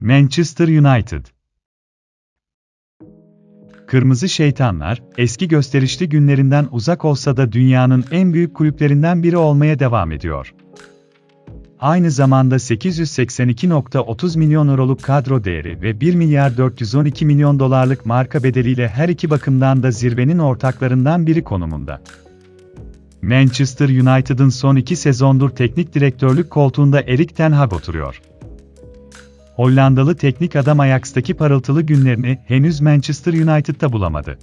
Manchester United Kırmızı Şeytanlar, eski gösterişli günlerinden uzak olsa da dünyanın en büyük kulüplerinden biri olmaya devam ediyor. Aynı zamanda 882.30 milyon euroluk kadro değeri ve 1 milyar 412 milyon dolarlık marka bedeliyle her iki bakımdan da zirvenin ortaklarından biri konumunda. Manchester United'ın son iki sezondur teknik direktörlük koltuğunda Erik Ten Hag oturuyor. Hollandalı teknik adam Ajax'taki parıltılı günlerini henüz Manchester United'da bulamadı.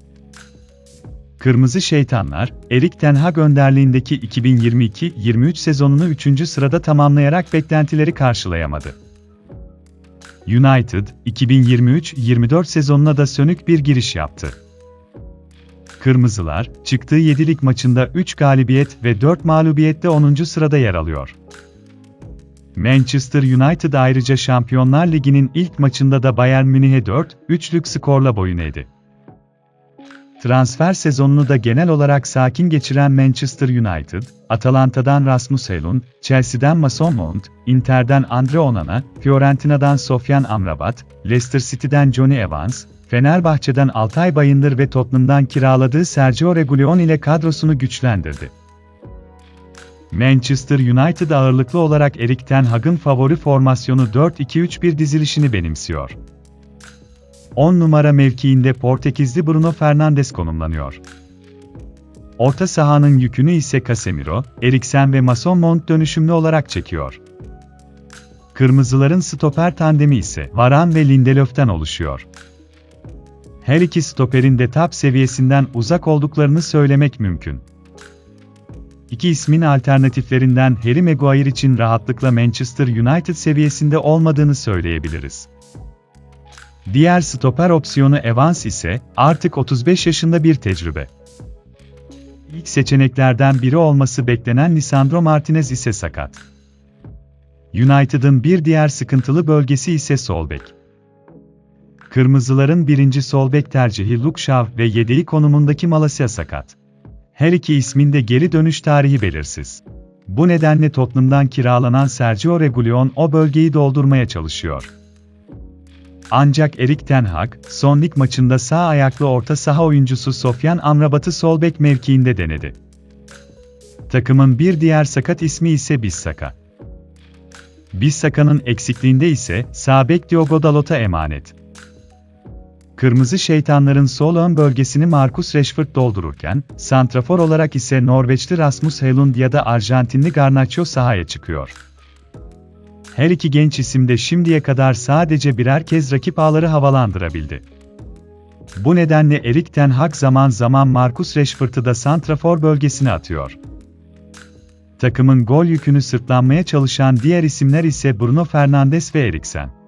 Kırmızı Şeytanlar, Erik Ten Hag önderliğindeki 2022-23 sezonunu 3. sırada tamamlayarak beklentileri karşılayamadı. United, 2023-24 sezonuna da sönük bir giriş yaptı. Kırmızılar, çıktığı 7 lig maçında 3 galibiyet ve 4 mağlubiyette 10. sırada yer alıyor. Manchester United ayrıca Şampiyonlar Ligi'nin ilk maçında da Bayern Münih'e 4-3'lük skorla boyun eğdi. Transfer sezonunu da genel olarak sakin geçiren Manchester United, Atalanta'dan Rasmus Højlund, Chelsea'den Mason Mount, Inter'den Andre Onana, Fiorentina'dan Sofyan Amrabat, Leicester City'den Johnny Evans, Fenerbahçe'den Altay Bayındır ve Tottenham'dan kiraladığı Sergio Reguilon ile kadrosunu güçlendirdi. Manchester United ağırlıklı olarak Erik Ten Hag'ın favori formasyonu 4-2-3-1 dizilişini benimsiyor. 10 numara mevkiinde Portekizli Bruno Fernandes konumlanıyor. Orta sahanın yükünü ise Casemiro, Eriksen ve Mason Mount dönüşümlü olarak çekiyor. Kırmızıların stoper tandemi ise Varane ve Lindelöf'ten oluşuyor. Her iki stoperin de top seviyesinden uzak olduklarını söylemek mümkün. İki ismin alternatiflerinden Harry Maguire için rahatlıkla Manchester United seviyesinde olmadığını söyleyebiliriz. Diğer stoper opsiyonu Evans ise artık 35 yaşında bir tecrübe. İlk seçeneklerden biri olması beklenen Lisandro Martinez ise sakat. United'ın bir diğer sıkıntılı bölgesi ise sol bek. Kırmızıların birinci sol bek tercihi Luke Shaw ve yedeği konumundaki Malasia sakat. Her iki ismin de geri dönüş tarihi belirsiz. Bu nedenle Tottenham'dan kiralanan Sergio Reguilon o bölgeyi doldurmaya çalışıyor. Ancak Erik Ten Hag, son lig maçında sağ ayaklı orta saha oyuncusu Sofyan Amrabat'ı sol bek mevkiinde denedi. Takımın bir diğer sakat ismi ise Bissaka. Bissaka'nın eksikliğinde ise sağ bek Diogo Dalot'a emanet. Kırmızı Şeytanların sol ön bölgesini Marcus Rashford doldururken, santrafor olarak ise Norveçli Rasmus Højlund ya da Arjantinli Garnacho sahaya çıkıyor. Her iki genç isim de şimdiye kadar sadece birer kez rakip ağları havalandırabildi. Bu nedenle Erik Ten Hag zaman zaman Marcus Rashford'u da santrafor bölgesine atıyor. Takımın gol yükünü sırtlanmaya çalışan diğer isimler ise Bruno Fernandes ve Eriksen.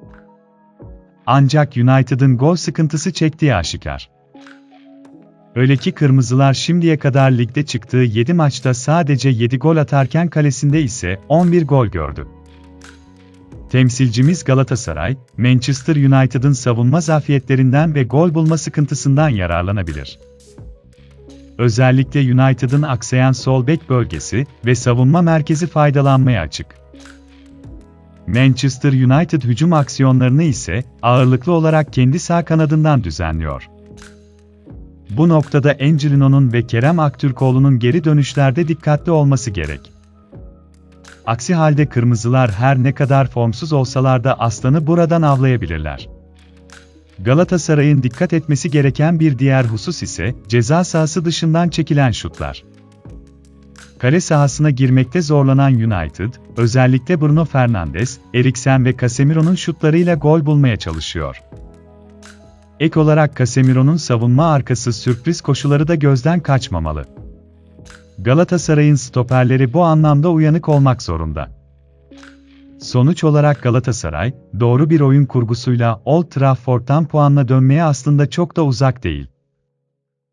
Ancak United'ın gol sıkıntısı çektiği aşikar. Öyle ki Kırmızılar şimdiye kadar ligde çıktığı 7 maçta sadece 7 gol atarken kalesinde ise 11 gol gördü. Temsilcimiz Galatasaray, Manchester United'ın savunma zafiyetlerinden ve gol bulma sıkıntısından yararlanabilir. Özellikle United'ın aksayan sol bek bölgesi ve savunma merkezi faydalanmaya açık. Manchester United hücum aksiyonlarını ise ağırlıklı olarak kendi sağ kanadından düzenliyor. Bu noktada Angelino'nun ve Kerem Aktürkoğlu'nun geri dönüşlerde dikkatli olması gerek. Aksi halde kırmızılar her ne kadar formsuz olsalar da aslanı buradan avlayabilirler. Galatasaray'ın dikkat etmesi gereken bir diğer husus ise ceza sahası dışından çekilen şutlar. Kale sahasına girmekte zorlanan United, özellikle Bruno Fernandes, Eriksen ve Casemiro'nun şutlarıyla gol bulmaya çalışıyor. Ek olarak Casemiro'nun savunma arkası sürpriz koşuları da gözden kaçmamalı. Galatasaray'ın stoperleri bu anlamda uyanık olmak zorunda. Sonuç olarak Galatasaray, doğru bir oyun kurgusuyla Old Trafford'dan puanla dönmeye aslında çok da uzak değil.